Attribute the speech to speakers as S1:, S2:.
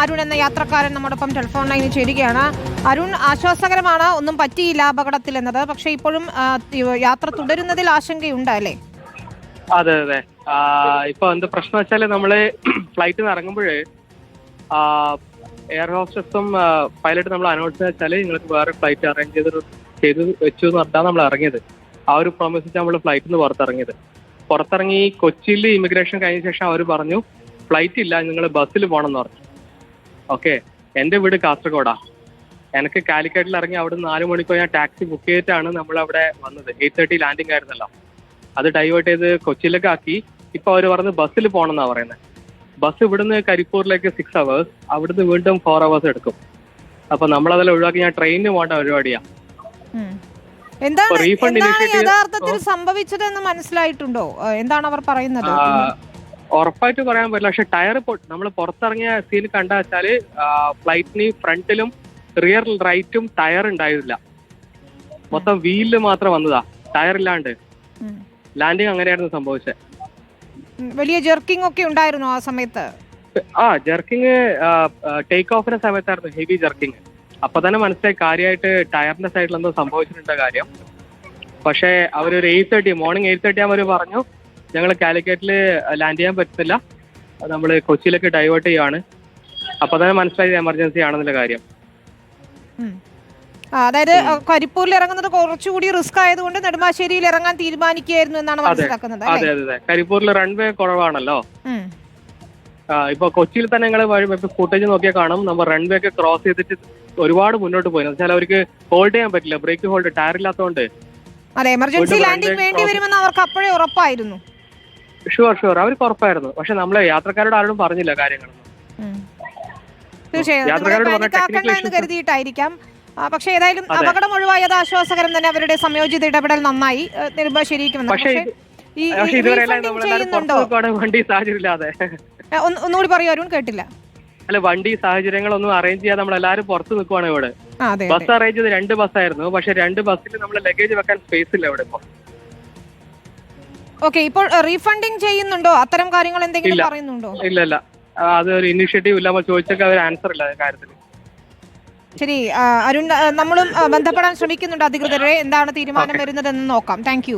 S1: അരുൺ എന്ന യാത്രക്കാരൻ നമ്മോടൊപ്പം ടെലിഫോൺ ലൈനിൽ ചേരുകയാണ്. അരുൺ ആശ്വാസകരമാണ്? ഒന്നും പറ്റിയില്ല അപകടത്തിൽ എന്നത് പക്ഷേ ഇപ്പോഴും യാത്ര തുടരുന്നതിൽ ആശങ്കയുണ്ട് അല്ലേ?
S2: അതെ അതെ. ഇപ്പൊ എന്ത് പ്രശ്നം വെച്ചാൽ നമ്മൾ ഫ്ലൈറ്റ് ഇറങ്ങുമ്പോഴേ എയർ ഹോസ്റ്റസും പൈലറ്റ് നമ്മൾ അനൗൺസ് വെച്ചാൽ നിങ്ങൾക്ക് വേറെ ഫ്ലൈറ്റ് അറേഞ്ച് ചെയ്ത് ചെയ്ത് വെച്ചു എന്ന് പറഞ്ഞാൽ നമ്മൾ ഇറങ്ങിയത്. ആ ഒരു പ്രോമിസ് നമ്മൾ ഫ്ലൈറ്റിൽ നിന്ന് പുറത്തിറങ്ങിയത്. പുറത്തിറങ്ങി കൊച്ചിയിൽ ഇമിഗ്രേഷൻ കഴിഞ്ഞ ശേഷം അവർ പറഞ്ഞു ഫ്ലൈറ്റ് ഇല്ല നിങ്ങൾ ബസ്സിൽ പോകണം എന്ന് പറഞ്ഞു. ഓക്കെ എന്റെ വീട് കാസർഗോഡാ. എനിക്ക് കാലിക്കറ്റിൽ ഇറങ്ങി അവിടെ നാല് മണിക്കൂർ ഞാൻ ടാക്സി ബുക്ക് ചെയ്തിട്ടാണ് നമ്മൾ അവിടെ വന്നത്. എയ്റ്റ് തേർട്ടി ലാൻഡിംഗ് ആയിരുന്നല്ലോ. അത് ഡൈവേർട്ട് ചെയ്ത് കൊച്ചിയിലേക്ക് ആക്കി. ഇപ്പൊ അവർ പറഞ്ഞ് ബസ്സിൽ പോകണം എന്നാണ് പറയുന്നത് ബസ് ഇവിടുന്ന് കരിപ്പൂരിലേക്ക് സിക്സ് അവേഴ്സ് അവിടുന്ന് വീണ്ടും ഫോർ അവേഴ്സ് എടുക്കും. അപ്പൊ നമ്മളതെല്ലാം ഒഴിവാക്കി ഞാൻ ട്രെയിനിന് പോകേണ്ട പരിപാടിയാ.
S1: എന്താണ് എന്താണ് യഥാർത്ഥത്തിൽ സംഭവിച്ചതെന്ന് മനസ്സിലായിട്ടുണ്ടോ? എന്താണ് അവർ പറയുന്നത്?
S2: ഉറപ്പായിട്ട് പറയാൻ പറ്റില്ല. പക്ഷെ ടയർ നമ്മൾ പുറത്തിറങ്ങിയ സീൻ കണ്ട വെച്ചാൽ ഫ്ലൈറ്റിന് ഫ്രണ്ടിലും റിയർ റൈറ്റും ടയർ ഉണ്ടായിരുന്നില്ല. മൊത്തം വീലിൽ മാത്രം വന്നതാ. ടയർ ഇല്ലാണ്ട്. ലാൻഡിങ് അങ്ങനെയായിരുന്നു സംഭവിച്ചത്
S1: വലിയ ജെർക്കിംഗ് ഒക്കെ ഉണ്ടായിരുന്നു ആ സമയത്ത്?
S2: ആ ജെർക്കിങ് ടേക്ക് ഓഫിന്റെ സമയത്തായിരുന്നു ഹെവി ജെർക്കിങ് അപ്പൊ തന്നെ മനസ്സിലായി കാര്യമായിട്ട് ടയറിന്റെ സൈഡിൽ എന്തോ സംഭവിച്ചിട്ടുണ്ട് കാര്യം. പക്ഷേ അവരൊരു eight thirty morning eight thirty അവർ പറഞ്ഞു ഞങ്ങൾ കാലിക്കറ്റിൽ ലാൻഡ് ചെയ്യാൻ പറ്റത്തില്ല. നമ്മൾ കൊച്ചിയിലേക്ക് ഡൈവേർട്ട് ചെയ്യുകയാണ് അപ്പൊ തന്നെ മനസ്സിലായത് എമർജൻസി ആണെന്നുള്ള കാര്യം.
S1: അതായത് കരിപ്പൂരിൽ ഇറങ്ങുന്നത് കുറച്ചുകൂടി റിസ്ക് ആയതുകൊണ്ട് നെടുമ്പാശ്ശേരിയിൽ ഇറങ്ങാൻ തീരുമാനിക്കുകയായിരുന്നു എന്നാണ്. മനസ്സിലാക്കുന്നത്
S2: അതെ അതെ കരിപ്പൂരിൽ റൺവേ കുറവാണല്ലോ. ഇപ്പൊ കൊച്ചിയിൽ തന്നെ ഞങ്ങൾ ഫുട്ടേജ് നോക്കിയാൽ കാണും. നമ്മൾ റൺവേ ഒക്കെ ക്രോസ് ചെയ്തിട്ട് ഒരുപാട് മുന്നോട്ട് പോയി. വെച്ചാൽ അവർക്ക് ഹോൾഡ് ചെയ്യാൻ പറ്റില്ല. ബ്രേക്ക് ഹോൾഡ് ടയർ ഇല്ലാത്തതുകൊണ്ട്.
S1: അതെ എമർജൻസി ലാൻഡിംഗ് വേണ്ടി വരുമെന്ന് അവർക്ക് അപ്പോഴേ ഉറപ്പായിരുന്നു.
S2: ഷുവർ ഷുവർ അവർക്ക് ഉറപ്പായിരുന്നു. പക്ഷെ നമ്മളെ യാത്രക്കാരോട് ആരോടും പറഞ്ഞില്ല കാര്യങ്ങളൊന്നും.
S1: തീർച്ചയായും. കരുതിയിട്ടായിരിക്കാം. പക്ഷേ ഏതായാലും. അപകടം ഒഴിവായത് ആശ്വാസകരം തന്നെ അവരുടെ സംയോജിത ഇടപെടൽ നന്നായി. ഏഹ്, നെടുമ്പാശ്ശേരിക്ക്
S2: പക്ഷേ
S1: ഈ ഒന്നുകൂടി പറയൂ അരുൺ കേട്ടില്ല.
S2: അല്ല വണ്ടി സാഹചര്യങ്ങളൊന്നും അറേഞ്ച് ചെയ്യാതെ നമ്മൾ എല്ലാവരും പുറത്ത് നിൽക്കുവാണ് ഇവിടെ. ബസ് അറേഞ്ച് ചെയ്ത് രണ്ട് ബസ്സായിരുന്നു പക്ഷെ രണ്ട് ബസ്സിൽ നമ്മൾ ലഗേജ് വെക്കാൻ സ്പേസ് ഇല്ല ഇവിടെ ഇപ്പൊ.
S1: ഓക്കെ ഇപ്പോൾ റീഫണ്ടിങ് ചെയ്യുന്നുണ്ടോ? അത്തരം കാര്യങ്ങൾ എന്തെങ്കിലും
S2: ഇല്ല.
S1: പറയുന്നുണ്ടോ?
S2: ഇല്ല ഇല്ല. ആ, അത് ഒരു ഇനിഷ്യേറ്റീവ് ഇല്ല. നമ്മൾ ചോദിച്ചൊക്കെ അവർ ആൻസർ ഇല്ല ആ കാര്യത്തിൽ
S1: ശരി ആ, അരുൺ ആ, നമ്മളും ആ, ബന്ധപ്പെടാൻ ശ്രമിക്കുന്നുണ്ട് അധികൃതരെ. എന്താണ് തീരുമാനം വരുന്നതെന്ന് നോക്കാം. താങ്ക്